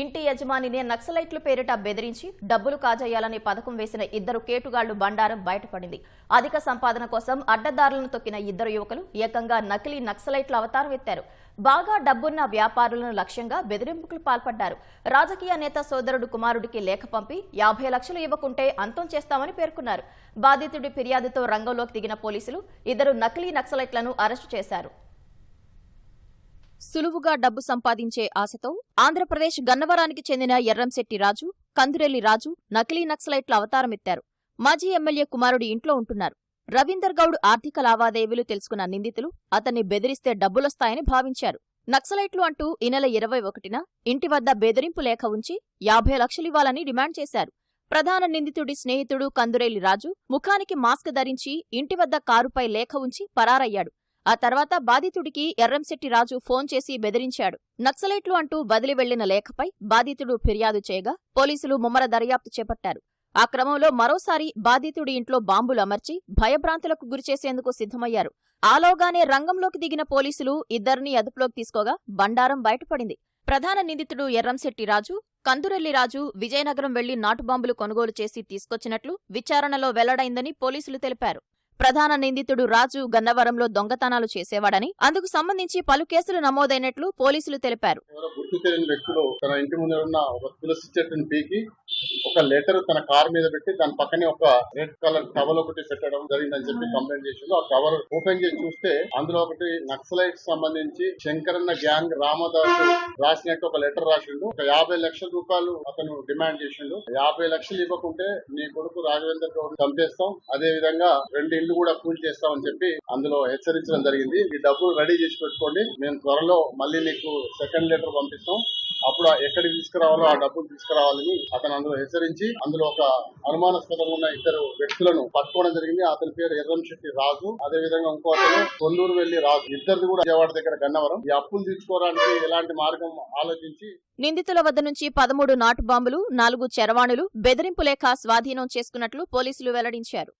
ఇంటి యజమానినే నక్సలైట్ల పేరిట బెదిరించి డబ్బులు కాజేయాలని పథకం వేసిన ఇద్దరు కేటుగాళ్ళు బండారం బయటపడింది. అధిక సంపాదన కోసం అడ్డదారులను తొక్కిన ఇద్దరు యువకులు ఏకంగా నకిలీ నక్సలైట్ల అవతారం ఎత్తారు. బాగా డబ్బున్న వ్యాపారులను లక్ష్యంగా బెదిరింపులకు పాల్పడ్డారు. రాజకీయ నేత సోదరుడు కుమారుడికి లేఖ పంపి యాభై లక్షలు ఇవ్వకుంటే అంతం చేస్తామని పేర్కొన్నారు. బాధితుడి ఫిర్యాదుతో రంగంలోకి దిగిన పోలీసులు ఇద్దరు నకిలీ నక్సలైట్లను అరెస్టు చేశారు. సులువుగా డబ్బు సంపాదించే ఆశతో ఆంధ్రప్రదేశ్ గన్నవరానికి చెందిన ఎర్రంశెట్టి రాజు కందురెల్లి రాజు నకిలీ నక్సలైట్ల అవతారమెత్తారు మాజీ ఎమ్మెల్యే కుమారుడి ఇంట్లో ఉంటున్నారు. రవీందర్ గౌడ్ ఆర్థిక లావాదేవీలు తెలుసుకున్న నిందితులు అతన్ని బెదిరిస్తే డబ్బులొస్తాయని భావించారు. నక్సలైట్లు అంటూ ఈ నెల ఇరవై ఒకటిన ఇంటి వద్ద బెదిరింపు లేఖ ఉంచి యాభై లక్షలివ్వాలని డిమాండ్ చేశారు. ప్రధాన నిందితుడి స్నేహితుడు కందురేలి రాజు ముఖానికి మాస్క్ ధరించి ఇంటి వద్ద కారుపై లేఖ ఉంచి పరారయ్యాడు. ఆ తర్వాత బాధితుడికి ఎర్రంశెట్టి రాజు ఫోన్ చేసి బెదిరించాడు. నక్సలైట్లు అంటూ వదిలి వెళ్ళిన లేఖపై బాధితుడు ఫిర్యాదు చేయగా పోలీసులు ముమ్మర దర్యాప్తు చేపట్టారు. ఆ క్రమంలో మరోసారి బాధితుడి ఇంట్లో బాంబులు అమర్చి భయభ్రాంతులకు గురిచేసేందుకు సిద్ధమయ్యారు. ఆలోగానే రంగంలోకి దిగిన పోలీసులు ఇద్దరిని అదుపులోకి తీసుకోగా బండారం బయటపడింది. ప్రధాన నిందితుడు ఎర్రంశెట్టి రాజు కందురెల్లి రాజు విజయనగరం వెళ్ళి నాటుబాంబులు కొనుగోలు చేసి తీసుకొచ్చినట్లు విచారణలో వెల్లడైందని పోలీసులు తెలిపారు. ప్రధాన నిందితుడు రాజు గన్నవరంలో దొంగతనాలు చేసేవాడని అందుకు సంబంధించి పలు కేసులు నమోదైనట్లు పోలీసులు తెలిపారు. వ్యక్తులు తన ఇంటి ముందు ఉన్న ఒక తులసి చెట్టుని పీకి ఒక లెటర్ తన కార్ మీద పెట్టి దాని పక్కనే ఒక రెడ్ కలర్ టవల్ ఒకటి పెట్టడం జరిగిందని చెప్పి కంప్లైంట్ చేసిండు. ఆ కవర్ ఓపెన్ చేసి చూస్తే అందులో ఒకటి నక్సలైట్ సంబంధించి శంకరన్న గ్యాంగ్ రామదాస్ రాసినట్టు ఒక లెటర్ రాసిండు. ఒక యాభై లక్షల రూపాయలు అతను డిమాండ్ చేసిండు. యాభై లక్షలు ఇవ్వకుంటే నీ కొడుకు రాఘవేందర్ గౌడ్ చంపేస్తాం. అదే విధంగా రెండు ఇల్లు కూడా కూల్ చేస్తామని చెప్పి అందులో హెచ్చరించడం జరిగింది. ఈ డబ్బులు రెడీ చేసి పెట్టుకోండి. మేము త్వరలో మళ్ళీ నీకు సెకండ్ లెటర్ పంపిస్తాం. అప్పుడు ఎక్కడికి తీసుకురావాలో ఆ డబ్బులు తీసుకురావాలని అతను అందులో హెచ్చరించి అందులో ఒక అనుమానాస్పదంగా ఉన్న ఇద్దరు వ్యక్తులను పట్టుకోవడం జరిగింది. అతని పేరు ఎర్రంశెట్టి రాజు. అదే విధంగా ఇంకో అతను కొల్లూరు వెళ్ళి రాజు. ఇద్దరిది కూడా విజయవాడ దగ్గర గన్నవరం. ఈ అప్పులు తీసుకోవడానికి ఎలాంటి మార్గం ఆలోచించి నిందితుల వద్ద నుంచి పదమూడు నాటు బాంబులు నాలుగు చరవాణులు బెదిరింపు లేఖ స్వాధీనం చేసుకున్నట్లు పోలీసులు వెల్లడించారు.